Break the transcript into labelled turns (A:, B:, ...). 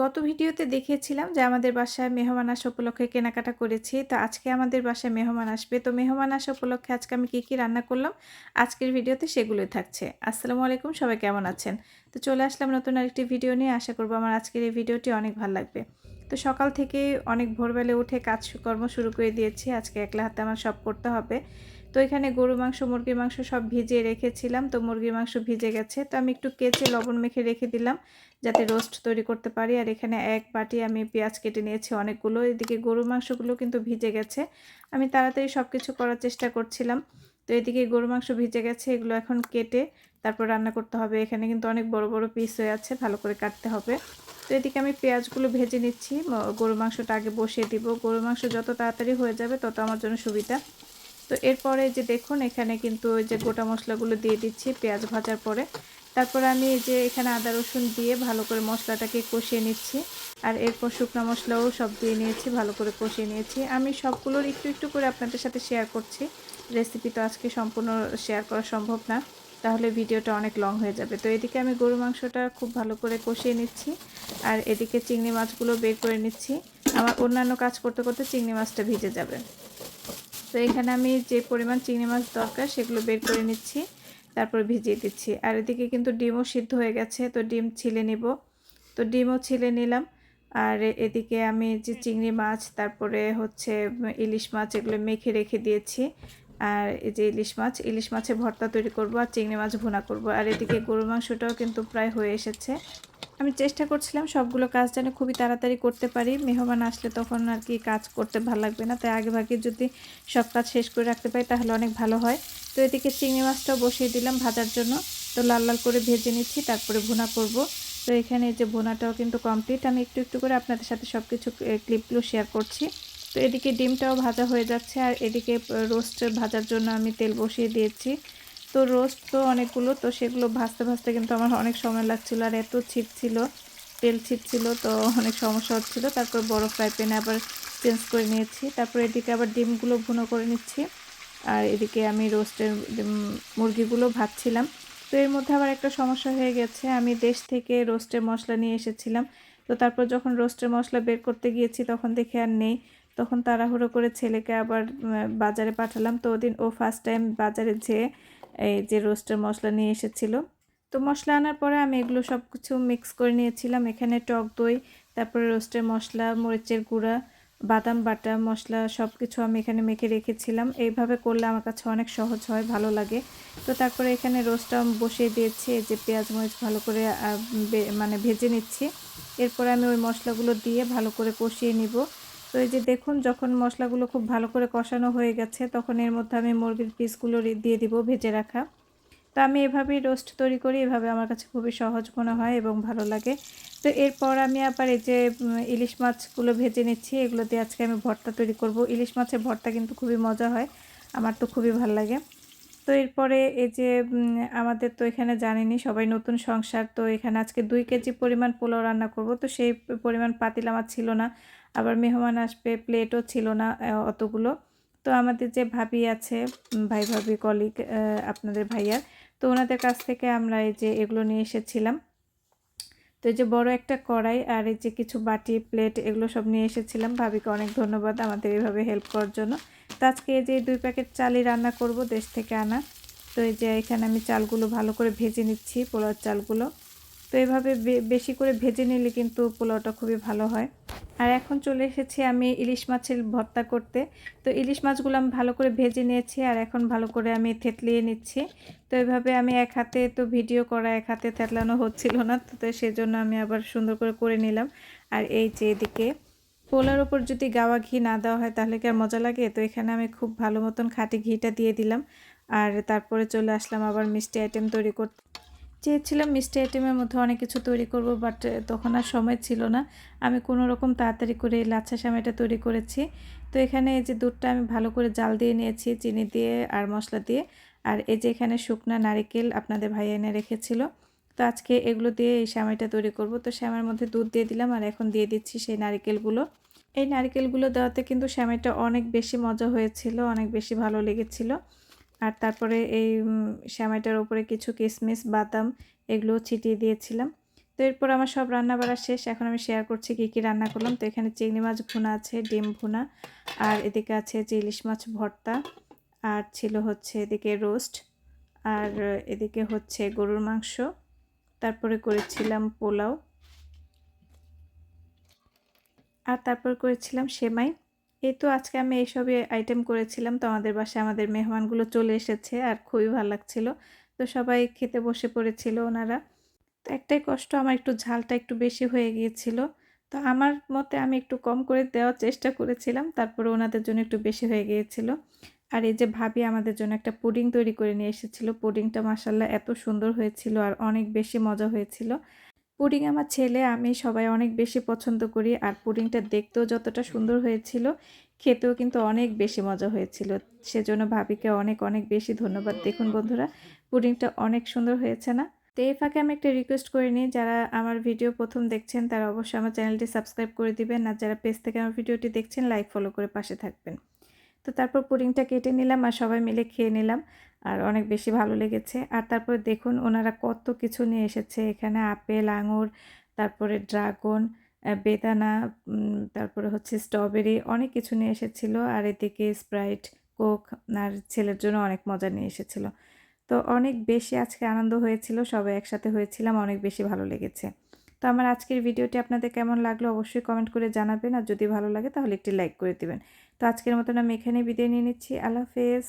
A: গত ভিডিওতে দেখিয়েছিলাম যে আমাদের বাসায় মেহমান আসা উপলক্ষে কেনাকাটা করেছি। তো আজকে আমাদের বাসায় মেহমান আসবে। তো মেহমান আসা উপলক্ষে আজকে আমি কী কী রান্না করলাম, আজকের ভিডিওতে সেগুলোই থাকছে। আসসালামু আলাইকুম, সবাই কেমন আছেন? তো চলে আসলাম নতুন আরেকটি ভিডিও নিয়ে। আশা করব আমার আজকের এই ভিডিওটি অনেক ভালো লাগবে। তো সকাল থেকে অনেক ভোরবেলা উঠে কাজ কর্ম শুরু করে দিয়েছি। আজকে একলা হাতে আমার সব করতে হবে। তো এখানে গরু মাংস, মুরগির মাংস সব ভিজিয়ে রেখেছিলাম। তো মুরগির মাংস ভিজে গেছে। তো আমি একটু কেচে লবণ মেখে রেখে দিলাম যাতে রোস্ট তৈরি করতে পারি। আর এখানে এক বাটি আমি পেঁয়াজ কেটে নিয়েছি অনেকগুলো। এদিকে গরুর মাংসগুলো কিন্তু ভিজে গেছে। আমি তাড়াতাড়ি সব কিছু করার চেষ্টা করছিলাম। তো এদিকে গরু মাংস ভিজে গেছে, এগুলো এখন কেটে তারপর রান্না করতে হবে। এখানে কিন্তু অনেক বড় বড় পিস হয়ে আছে, ভালো করে কাটতে হবে। তো এদিকে আমি পেঁয়াজগুলো ভেজে নিচ্ছি। গরু মাংসটা আগে বসিয়ে দিব। গরু মাংস যত তাড়াতাড়ি হয়ে যাবে তত আমার জন্য সুবিধা। তো এরপরে যে দেখুন, এখানে কিন্তু ওই যে গোটা মশলাগুলো দিয়ে দিচ্ছি পেঁয়াজ ভাজার পরে। তারপর আমি এই যে এখানে আদা, রসুন দিয়ে ভালো করে মশলাটাকে কষিয়ে নিচ্ছি। আর এরপর শুকনো মশলাও সব দিয়ে নিয়েছি, ভালো করে কষিয়ে নিয়েছি। আমি সবগুলোর একটু একটু করে আপনাদের সাথে শেয়ার করছি। রেসিপি তো আজকে সম্পূর্ণ শেয়ার করা সম্ভব না, তাহলে ভিডিওটা অনেক লং হয়ে যাবে। তো এদিকে আমি গরু মাংসটা খুব ভালো করে কষিয়ে নিচ্ছি। আর এদিকে চিংড়ি মাছগুলো বের করে নিচ্ছি। আমার অন্যান্য কাজ করতে করতে চিংড়ি মাছটা ভিজে যাবে। তো এখানে আমি যে পরিমাণ চিংড়ি মাছ দরকার সেগুলো বের করে নিচ্ছি, তারপর ভিজিয়ে দিচ্ছি। আর এদিকে কিন্তু ডিমও সিদ্ধ হয়ে গেছে, তো ডিম ছিলে নিব। তো ডিমও ছিলে নিলাম। আর এদিকে আমি যে চিংড়ি মাছ, তারপরে হচ্ছে ইলিশ মাছ এগুলো মেখে রেখে দিয়েছি। আর এই যে ইলিশ মাছ, ইলিশ মাছের ভর্তা তৈরি করব আর চিংড়ি মাছ ভুনা করব। আর এদিকে গরু মাংসটাও কিন্তু প্রায় হয়ে এসেছে। আমি চেষ্টা করছিলাম সবগুলো কাজ যেন খুবই তাড়াতাড়ি করতে পারি। মেহমান আসলে তখন আর কি কাজ করতে ভালো লাগবে না। তাই আগে ভাগে যদি সব কাজ শেষ করে রাখতে পারি তাহলে অনেক ভালো হয়। তো এদিকে চিংড়ি মাছটাও বসিয়ে দিলাম ভাজার জন্য। তো লাল লাল করে ভেজে নিচ্ছি, তারপরে ভুনা করব। তো এখানে যে ভুনাটাও কিন্তু কমপ্লিট আমি একটু একটু করে আপনাদের সাথে সব কিছু ক্লিপগুলো শেয়ার করছি। তো এদিকে ডিমটাও ভাজা হয়ে যাচ্ছে। আর এদিকে রোস্ট ভাজার জন্য আমি তেল বসিয়ে দিয়েছি। তো রোস্ট তো অনেকগুলো, তো সেগুলো ভাজতে ভাজতে কিন্তু আমার অনেক সময় লাগছিল আর এত ছিল, তেল ছিল, তো অনেক সমস্যা হচ্ছিল। তারপর বড় ফ্রাই প্যানে আবার চেঞ্জ করে নিয়েছি। তারপর এদিকে আবার ডিমগুলো ভুনো করে নিচ্ছি। আর এদিকে আমি রোস্টের মুরগিগুলো ভাজছিলাম। তো এর মধ্যে আবার একটা সমস্যা হয়ে গেছে। আমি দেশ থেকে রোস্টের মশলা নিয়ে এসেছিলাম। তো তারপর যখন রোস্টের মশলা বের করতে গিয়েছি, তখন দেখে আর নেই। তখন তাড়াহুড়ো করে ছেলেকে আবার বাজারে পাঠালাম। তো ওদিন ও ফার্স্ট টাইম বাজারে যেয়ে এই যে রোস্টের মশলা নিয়ে এসেছিল। তো মশলা আনার পরে আমি এগুলো সব কিছু মিক্স করে নিয়েছিলাম। এখানে টক দই, তারপরে রোস্টের মশলা, মরিচের গুঁড়া, বাদাম, বাটা মশলা সব কিছু আমি এখানে মেখে রেখেছিলাম। এইভাবে করলে আমার কাছে অনেক সহজ হয়, ভালো লাগে। তো তারপরে এখানে রোস্টটা বসিয়ে দিয়েছি। এই যে পেঁয়াজ, মরিচ ভালো করে মানে ভেজে নিচ্ছি। এরপরে আমি ওই মশলাগুলো দিয়ে ভালো করে কষিয়ে নিব। তো এই যে দেখুন, যখন মশলাগুলো খুব ভালো করে কষানো হয়ে গেছে, তখন এর মধ্যে আমি মুরগির পিসগুলো দিয়ে দিব ভেজে রাখা। তো আমি এভাবেই রোস্ট তৈরি করি, এভাবে আমার কাছে খুবই সহজ মনে হয় এবং ভালো লাগে। তো এরপর আমি আবার এই যে ইলিশ মাছগুলো ভেজে নিচ্ছি, এগুলো দিয়ে আজকে আমি ভর্তা তৈরি করব। ইলিশ মাছের ভর্তা কিন্তু খুবই মজা হয়, আমার তো খুবই ভালো লাগে। তো এরপরে এই যে আমাদের তো এখানে জানিনি সবাই নতুন সংসার, তো এখানে আজকে দুই কেজি পরিমাণ পোলাও রান্না করব। তো সেই পরিমাণ পাতিল আমার ছিল না আবার মেহমান আসবে প্লেটও ছিল না অতগুলো। তো আমাদের যে ভাবি আছে ভাই ভাবি কলিগ আপনাদের ভাইয়ার, তো ওনাদের কাছ থেকে আমরা এই যে এগুলো নিয়ে এসেছিলাম। তো এই যে বড় একটা কড়াই আর এই যে কিছু বাটি প্লেট এগুলো সব নিয়ে এসেছিলাম। ভাবিকে অনেক ধন্যবাদ আমাদের এইভাবে হেল্প করার জন্য। তো আজকে এই যে দুই প্যাকেট চালই রান্না করব দেশ থেকে আনা। তো এই যে এখানে আমি চালগুলো ভালো করে ভেজে নিচ্ছি, পোলাওর চালগুলো। তো এভাবে বেশি করে ভেজে নিলে কিন্তু পোলাওটা খুবই ভালো হয়। আর এখন চলে এসেছি আমি ইলিশ মাছের ভর্তা করতে। তো ইলিশ মাছগুলো আমি ভালো করে ভেজে নিয়েছি আর এখন ভালো করে আমি থেতলিয়ে নিচ্ছি। তো এভাবে আমি এক হাতে তো ভিডিও করা, এক হাতে থেতলানো হচ্ছিল না, তো সেজন্য আমি আবার সুন্দর করে করে নিলাম। আর এই যে এদিকে পোলার ওপর যদি গাওয়া ঘি না দেওয়া হয় তাহলে কি আর মজা লাগে? তো এখানে আমি খুব ভালো মতন খাঁটি ঘিটা দিয়ে দিলাম। আর তারপরে চলে আসলাম আবার মিষ্টি আইটেম তৈরি করতে। চেয়েছিলাম মিষ্টি আইটেমের মধ্যে অনেক কিছু তৈরি করব বাট তখন আর সময় ছিল না। আমি কোনো রকম তাড়াতাড়ি করে লাচ্ছা সামাইটা তৈরি করেছি। তো এখানে এই যে দুধটা আমি ভালো করে জাল দিয়ে নিয়েছি, চিনি দিয়ে আর মশলা দিয়ে। আর এই যে এখানে শুকনা নারিকেল আপনাদের ভাই এনে রেখেছিল। তো আজকে এগুলো দিয়ে এই সামাইটা তৈরি করব। তো শ্যামের মধ্যে দুধ দিয়ে দিলাম আর এখন দিয়ে দিচ্ছি সেই নারিকেলগুলো। এই নারিকেলগুলো দেওয়াতে কিন্তু শ্যামাইটা অনেক বেশি মজা হয়েছিল, অনেক বেশি ভালো লেগেছিলো। আর তারপরে এই উম, সেমাইটার উপরে কিছু কিশমিশ বাদাম এগুলো ছিটিয়ে দিয়েছিলাম। তো এরপর আমার সব রান্না বাড়া শেষ। এখন আমি শেয়ার করছি কী কী রান্না করলাম। তো এখানে চিংড়ি মাছ ভুনা আছে ডিম ভুনা আর এদিকে আছে যে ইলিশ মাছ ভর্তা আর ছিল হচ্ছে এদিকে রোস্ট আর এদিকে হচ্ছে গরুর মাংস তারপরে করেছিলাম পোলাও আর তারপর করেছিলাম সেমাই। এই তো আজকে আমি এইসবই আইটেম করেছিলাম। তো আমাদের বাসায় আমাদের মেহমানগুলো চলে এসেছে আর খুবই ভালো লাগছিল। তো সবাই খেতে বসে পড়েছিল ওনারা। তো একটাই কষ্ট, আমার একটু ঝালটা একটু বেশি হয়ে গিয়েছিল। তো আমার মতে আমি একটু কম করে দেওয়ার চেষ্টা করেছিলাম, তারপরে ওনাদের জন্য একটু বেশি হয়ে গিয়েছিল। আর এই যে ভাবি আমাদের জন্য একটা পুডিং তৈরি করে নিয়ে এসেছিল। পুডিংটা মাসাল্লাহ এত সুন্দর হয়েছিল আর অনেক বেশি মজা হয়েছিল। পুডিং আমার ছেলে, আমি সবাই অনেক বেশি পছন্দ করি। আর পুডিংটা দেখতেও যতটা সুন্দর হয়েছিল, খেতেও কিন্তু অনেক বেশি মজা হয়েছিল। সেজন্য ভাবিকে অনেক অনেক বেশি ধন্যবাদ। দেখুন বন্ধুরা, পুডিংটা অনেক সুন্দর হয়েছে না? তো এই ফাঁকে আমি একটা রিকোয়েস্ট করে নিই, যারা আমার ভিডিও প্রথম দেখছেন, তারা অবশ্যই আমার চ্যানেলটি সাবস্ক্রাইব করে দিবেন। আর যারা পেজ থেকে আমার ভিডিওটি দেখছেন লাইক ফলো করে পাশে থাকবেন। তো তারপর পুডিংটা কেটে নিলাম আর সবাই মিলে খেয়ে নিলাম। আর অনেক বেশি ভালো লেগেছে। আর তারপরে দেখুন ওনারা কত কিছু নিয়ে এসেছে। এখানে আপেল, আঙুর, তারপরে ড্রাগন বেদানা তারপরে হচ্ছে স্ট্রবেরি অনেক কিছু নিয়ে এসেছিল। আর এদিকে স্প্রাইট, কোক আর ছেলের জন্য অনেক মজা নিয়ে এসেছিল। তো অনেক বেশি আজকে আনন্দ হয়েছিল। সবাই একসাথে হয়েছিলাম, অনেক বেশি ভালো লেগেছে। তো আমার আজকের ভিডিওটি আপনাদের কেমন লাগল অবশ্যই কমেন্ট করে জানাবেন। আর যদি ভালো লাগে তাহলে একটি লাইক করে দিবেন। তো আজকের মতন আমি এখানে বিদায় নিয়ে নিচ্ছি। আল্লাহ হাফেজ।